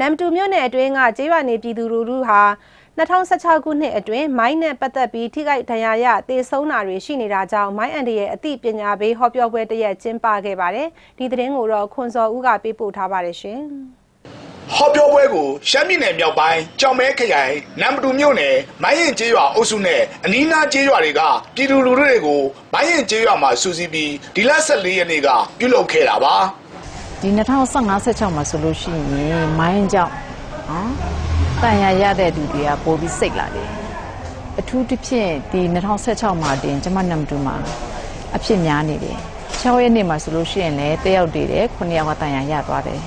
နမ်တူမြို့နယ်အတွင်းကကျေးရွာနေပြည်သူလူထုဟာ2016ခုနှစ်အတွင်းမိုင်းနဲ့ပတ်သက်ပြီးထိခိုက်ဒဏ်ရာရသေဆုံးတာတွေရှိနေတာကြောင့်မိုင်းအန်ဒီရဲ့အသိပညာပေးဟောပြောပွဲတရက်ကျင်းပခဲ့ပါတယ်။ဒီသတင်းကိုတော့ခွန်စော်ဦးကပေးပို့ထားပါတယ်ရှင်။ဟောပြောပွဲကိုရှမ်းပြည်နယ်မြောက်ပိုင်းကြောင်မဲခရိုင်နမ်ပတူမြို့နယ်မိုင်းရင်ကျေးရွာအုပ်စုနဲ့အနီးနားကျေးရွာတွေကပြည်သူလူထုတွေကိုမိုင်းရင်ကျေးရွာမှာစုစည်းပြီးဒီလ14ရက်နေ့ကပြုလုပ်ခဲ့တာပါ။ ဒီ2015-16မှာဆိုလို့ရှိရင်မိုင်းကြောင့်နော်တန်ရာရတဲ့သူတွေကပိုပြီးစိတ်လာတယ်အထူးသဖြင့်ဒီ2016မှာတင်ကျမနမ်တူမှာအဖြစ်များနေတယ်6ရက်နေ့မှာဆိုလို့ရှိရင်လည်းတယောက်တည်တယ်9ယောက်ကတန်ရာရသွားတယ်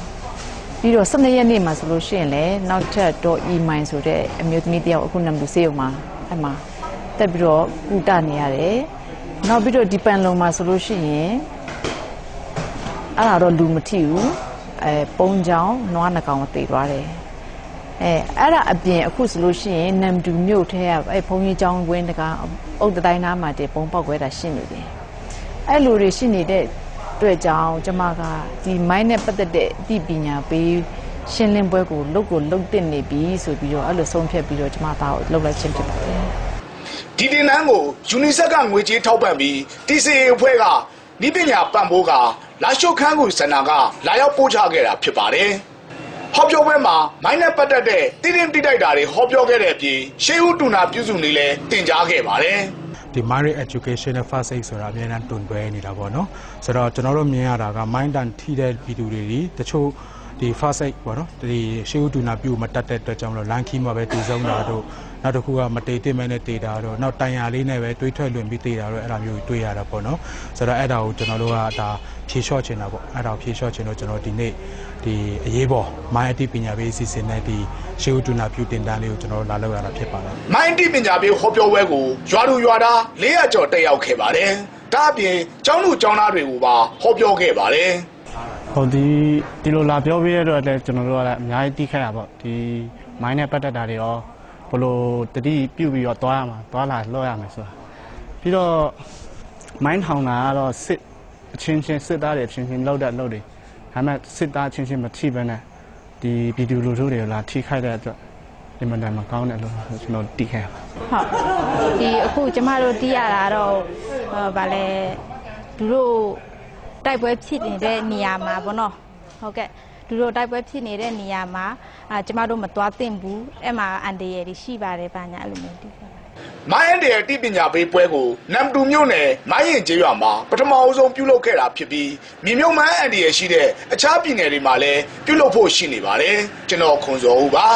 ပြီးတော့12ရက်နေ့မှာဆိုလို့ရှိရင်လည်းနောက်ထပ်တော့ e mine ဆိုတဲ့အမျိုးသမီးတယောက်အခုနမ်တူစေးုံမှာအဲ့မှာတက်ပြီးတော့ကုတနေရတယ်နောက်ပြီးတော့ဒီပန်လုံမှာဆိုလို့ရှိရင် အဲ့ဒါတော့လူမထိဘူးအဲပုံးချောင်းနွားနှကောင်တည်သွားတယ်အဲအဲ့ဒါအပြင်အခုဆိုလို့ရှိရင်နမ်တူမြို့ထဲကအဲဘုံကြီးကျောင်းဝင်းတကအုတ်တိုင်းသားမှာတည်းပုံပေါက်ခွဲတာရှိနေတယ်အဲ့လိုတွေရှိနေတဲ့တွေ့ကြောင်းကျမကဒီမိုင်းနဲ့ပတ်သက်တဲ့အသိပညာပေးရှင်းလင်းပွဲကိုလုတ်ကိုလုတ်တင်နေပြီဆိုပြီးတော့အဲ့လိုဆုံးဖြတ်ပြီးတော့ကျမသားကိုလုတ်လိုက်ခြင်းဖြစ်ပါတယ်ဒီတင်နန်းကိုယူနီဆက်ကငွေကြေးထောက်ပံ့ပြီး TCA အဖွဲ့ကဤပညာပံ့ပိုးက လာရှုခန်းကူစင်တာကလာရောက်ပို့ချခဲ့တာဖြစ်ပါတယ်။ဟောပြောပွဲမှာမိုင်းနဲ့ပတ်သက်တဲ့တိတင်တိတိုက်တာတွေဟောပြောခဲ့တဲ့အပြင်ရှေးဦးတူနာပြုစုနေလဲတင် जा ခဲ့ပါတယ်ဒီ marriage education နဲ့ first aid ဆိုတာအများအားတွန်တွဲနေတာပေါ့နော်ဆိုတော့ကျွန်တော်တို့မြင်ရတာက mind တန်ထိတဲ့ဗီဒီယိုတွေတချို့ဒီ first aid ပေါ့နော်ဒီရှေးဦးတူနာပြုမတတ်တဲ့အတွက်ကြောင့်မလို့ line key မှာပဲတည်ဆုံးတာတို့ နောက်တစ်ခုကမတေတင်မဲနဲ့တေတာတော့နောက်တိုင်ယာလေးနဲ့ပဲတွေးထွက်လွင်ပြီးတေတာတော့အဲ့ဒါမျိုးတွေးရတာပေါ့နော်ဆိုတော့အဲ့ဒါကိုကျွန်တော်တို့ကဒါဖြေလျှော့ချင်တာပေါ့အဲ့ဒါကိုဖြေလျှော့ချင်တော့ကျွန်တော်ဒီနေ့ဒီအရေးပေါ်မိုင်းအတိပညာပေးအစီအစဉ်နဲ့ဒီရှေးဦးတူနာပြုတင်တန်းလေးကိုကျွန်တော်တို့လာလောက်ရတာဖြစ်ပါတယ်မိုင်းအတိပညာပေးဟောပြောပွဲကိုရွာသူရွာသား400ကျော်တက်ရောက်ခဲ့ပါတယ်ဒါအပြင်ကျောင်းလူကျောင်းသားတွေကိုပါဟောပြောခဲ့ပါတယ်ဟိုဒီဒီလိုလာပြောပေးရတော့လည်းကျွန်တော်တို့ကလည်းအများကြီးတီးခဲ့တာပေါ့ဒီမိုင်းနဲ့ပတ်သက်တာတွေရော ဘလို့တတိပြုတ်ပြီးတော့သွားရမှာသွားလာလှော့ရမယ်ဆိုတာပြီးတော့မိုင်းထောင်တာကတော့စစ်အချင်းချင်းစစ်သားတွေအချင်းချင်းလောက်တဲ့လောက်တွေဒါပေမဲ့စစ်သားချင်းချင်းမထိဘဲနဲ့ဒီဗီဒီယိုလူထုတွေကိုလာထိခိုက်တဲ့အတွက်ဒီမန်တန်မကောင်းတဲ့လို့ကျွန်တော်တီးခဲ့ပါဟုတ်ဒီအခုကျမတို့တီးရတာတော့ဗာလဲသူတို့တိုက်ပွဲဖြစ်နေတဲ့နေရာမှာပေါ့နော်ဟုတ်ကဲ့ သူတို့တိုက်ပွဲဖြစ်နေတဲ့နေရာမှာအာကျမတို့မသွားသင့်ဘူးအဲ့မှာအန်တရယ်ရှိပါတယ်ဗျာညာအဲ့လိုမျိုးတီးခဲ့ပါမိုင်းအန်ဒီရဲ့တိပညာပေးပွဲကိုနမ်တူမြို့နယ်မိုင်းရင်ကျေးရွာမှာပထမအဆုံးပြုလုပ်ခဲ့တာဖြစ်ပြီးမြေမြုံမိုင်းအန်ဒီရဲ့ရှိတဲ့အခြားပြည်နယ်တွေမှာလည်းပြုလုပ်ဖို့ရှိနေပါတယ်ကျွန်တော်ခွန်စောဦးပါ